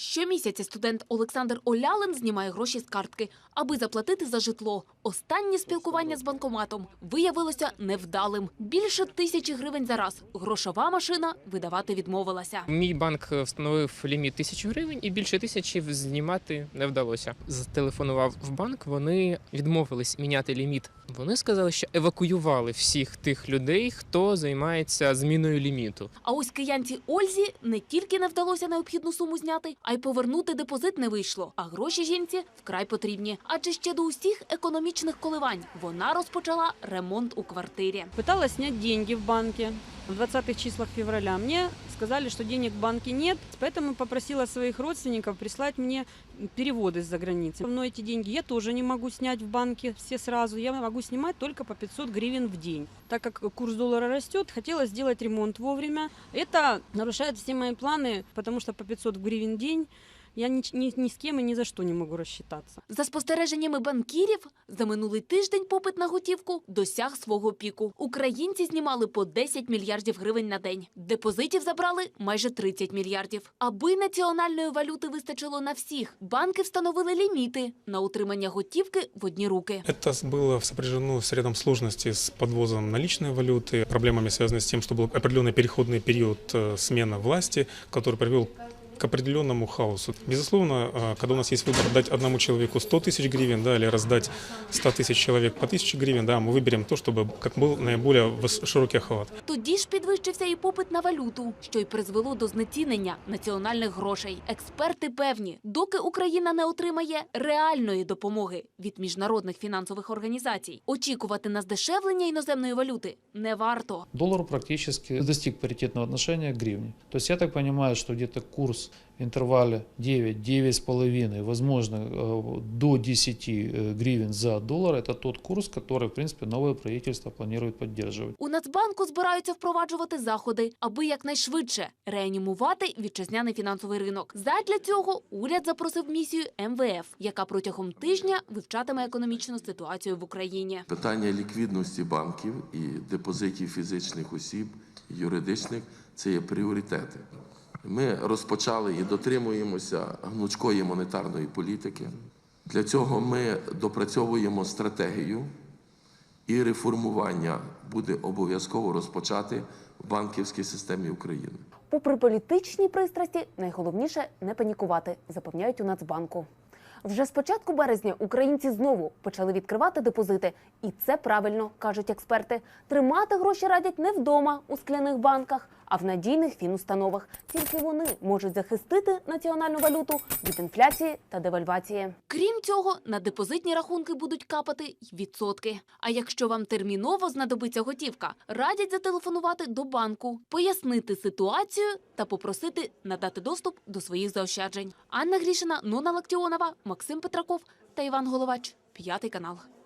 Щомісяця студент Олександр Олялин знімає гроші з картки, аби заплатити за житло. Останнє спілкування з банкоматом виявилося невдалим. Більше тисячі гривень за раз. Грошова машина видавати відмовилася. Мій банк встановив ліміт тисячу гривень і більше тисячі знімати не вдалося. Зателефонував в банк. Вони відмовились міняти ліміт. Вони сказали, що евакуювали всіх тих людей, хто займається зміною ліміту. А ось киянці Ользі не тільки не вдалося необхідну суму зняти, а й повернути депозит не вийшло. А гроші жінці вкрай потрібні. Адже ще до усіх економічних коливань вона розпочала ремонт у квартирі. Питала зняти гроші в банке в 20-х числах февраля. Мне сказали, что денег в банке нет, поэтому попросила своих родственников прислать мне переводы из-за границы. Но эти деньги я тоже не могу снять в банке все сразу. Я могу снимать только по 500 гривен в день. Так как курс доллара растет, хотела сделать ремонт вовремя. Это нарушает все мои планы, потому что по 500 гривен в день я ни, ни, ни с кем и ни за что не могу рассчитаться. За спостереженнями банкірів, за минулий тиждень попит на готівку досяг свого піку. Українці знімали по 10 мільярдів гривень на день. Депозитів забрали майже 30 мільярдів. Аби національної валюти вистачило на всіх, банки встановили ліміти на утримання готівки в одні руки. Это было сопряжено с рядом сложностей с подвозом наличной валюты, проблемами, связанными с тем, что был определенный переходный период э, смены власти, который привел к определенному хаосу. Безусловно, э, когда у нас есть выбор дать одному человеку 100 тысяч гривен, да, или раздать 100 тысяч человек по 1000 гривен, да, мы выберем то, чтобы как был наиболее выс- широкий охват. Тоді ж підвищився і попит на валюту, що й призвело до знецінення національних грошей. Експерти певні, доки Україна не отримає реальної допомоги від міжнародних фінансових організацій, очікувати на здешевлення іноземної валюти не варто. Доллар практически достиг паритетного отношения к гривне. То есть я так понимаю, что где-то курс в интервале 9-9,5, возможно, э, до 10 э, гривен за доллар, это тот курс, который, в принципе, новое правительство планирует поддерживать. У Нацбанку збираються впроваджувати заходи, аби якнайшвидше реанімувати вітчизняний фінансовий ринок. Задля цього уряд запросив місію МВФ, яка протягом тижня вивчатиме економічну ситуацію в Україні. Питання ліквідності банків і депозитів фізичних осіб, юридичних це є пріоритети. Ми розпочали і дотримуємося гнучкої монетарної політики. Для цього ми допрацьовуємо стратегію, і реформування буде обов'язково розпочати в банківській системі України. Попри політичні пристрасті, найголовніше не панікувати, запевняють у Нацбанку. Вже з початку березня українці знову почали відкривати депозити, і це правильно кажуть експерти. Тримати гроші радять не вдома у скляних банках, а в надійних фінустановах. Тільки вони можуть захистити національну валюту від інфляції та девальвації. Крім цього, на депозитні рахунки будуть капати й відсотки. А якщо вам терміново знадобиться готівка, радять зателефонувати до банку, пояснити ситуацію та попросити надати доступ до своїх заощаджень. Анна Грішина, Нона Лактіонова, Максим Петраков та Іван Головач. П'ятий канал.